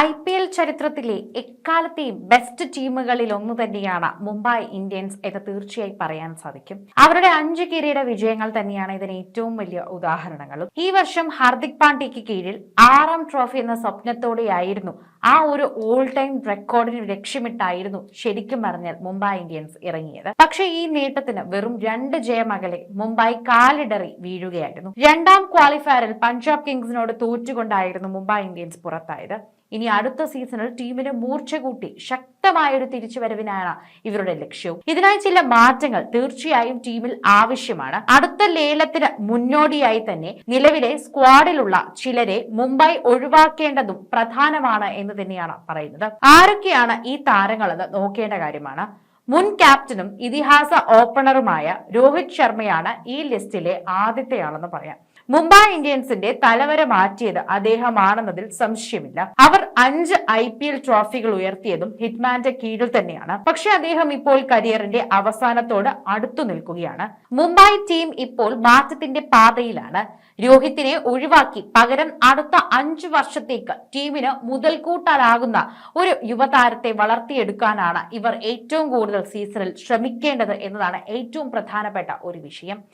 I P L ചരിത്രത്തിലെ എക്കാലത്തെയും best ടീമുകളിൽ ഒന്ന് തന്നെയാണ് മുംബൈ ഇന്ത്യൻസ് എന്ന് തീർച്ചയായി പറയാൻ സാധിക്കും. അവരുടെ അഞ്ച് കിരീട വിജയങ്ങൾ തന്നെയാണ് ഇതിന് ഏറ്റവും വലിയ ഉദാഹരണങ്ങളും. ഈ വർഷം ഹാർദിക് പാണ്ഡ്യയ്ക്ക് കീഴിൽ ആറാം ട്രോഫി എന്ന സ്വപ്നത്തോടെയായിരുന്നു ആ ഒരു ഓൾ ടൈം റെക്കോർഡിന് ലക്ഷ്യമിട്ടായിരുന്നു ശരിക്കും പറഞ്ഞാൽ മുംബൈ ഇന്ത്യൻസ് ഇറങ്ങിയത്. പക്ഷേ ഈ നേട്ടത്തിന് വെറും രണ്ട് ജയമകലെ മുംബൈ കാലിടറി വീഴുകയായിരുന്നു. രണ്ടാം ക്വാളിഫയറിൽ പഞ്ചാബ് കിങ്സിനോട് തോറ്റുകൊണ്ടായിരുന്നു മുംബൈ ഇന്ത്യൻസ് പുറത്തായത്. ഇനി അടുത്ത സീസണിൽ ടീമിന് മൂർച്ച കൂട്ടി ശക്തമായ ഒരു തിരിച്ചുവരവിനാണ് ഇവരുടെ ലക്ഷ്യവും. ഇതിനായി ചില മാറ്റങ്ങൾ തീർച്ചയായും ടീമിൽ ആവശ്യമാണ്. അടുത്ത ലേലത്തിന് മുന്നോടിയായി തന്നെ നിലവിലെ സ്ക്വാഡിലുള്ള ചിലരെ മുംബൈ ഒഴിവാക്കേണ്ടതും പ്രധാനമാണ് എന്ന് തന്നെയാണ് പറയുന്നത്. ആരൊക്കെയാണ് ഈ താരങ്ങളെന്ന് നോക്കേണ്ട കാര്യമാണ്. മുൻ ക്യാപ്റ്റനും ഇതിഹാസ ഓപ്പണറുമായ രോഹിത് ശർമ്മയാണ് ഈ ലിസ്റ്റിലെ ആദ്യത്തെയാളെന്ന് പറയാം. മുംബൈ ഇന്ത്യൻസിന്റെ തലവര മാറ്റിയത് അദ്ദേഹമാണെന്നതിൽ സംശയമില്ല. അവർ അഞ്ച് ഐ പി എൽ ട്രോഫികൾ ഉയർത്തിയതും ഹിറ്റ്മാന്റെ കീഴിൽ തന്നെയാണ്. പക്ഷെ അദ്ദേഹം ഇപ്പോൾ കരിയറിന്റെ അവസാനത്തോട് അടുത്തു നിൽക്കുകയാണ്. മുംബൈ ടീം ഇപ്പോൾ മാറ്റത്തിന്റെ പാതയിലാണ്. രോഹിത്തിനെ ഒഴിവാക്കി പകരം അടുത്ത അഞ്ചു വർഷത്തേക്ക് ടീമിന് മുതൽക്കൂട്ടാനാകുന്ന ഒരു യുവതാരത്തെ വളർത്തിയെടുക്കാനാണ് ഇവർ ഏറ്റവും കൂടുതൽ സീസണിൽ ശ്രമിക്കേണ്ടത് എന്നതാണ് ഏറ്റവും പ്രധാനപ്പെട്ട ഒരു വിഷയം.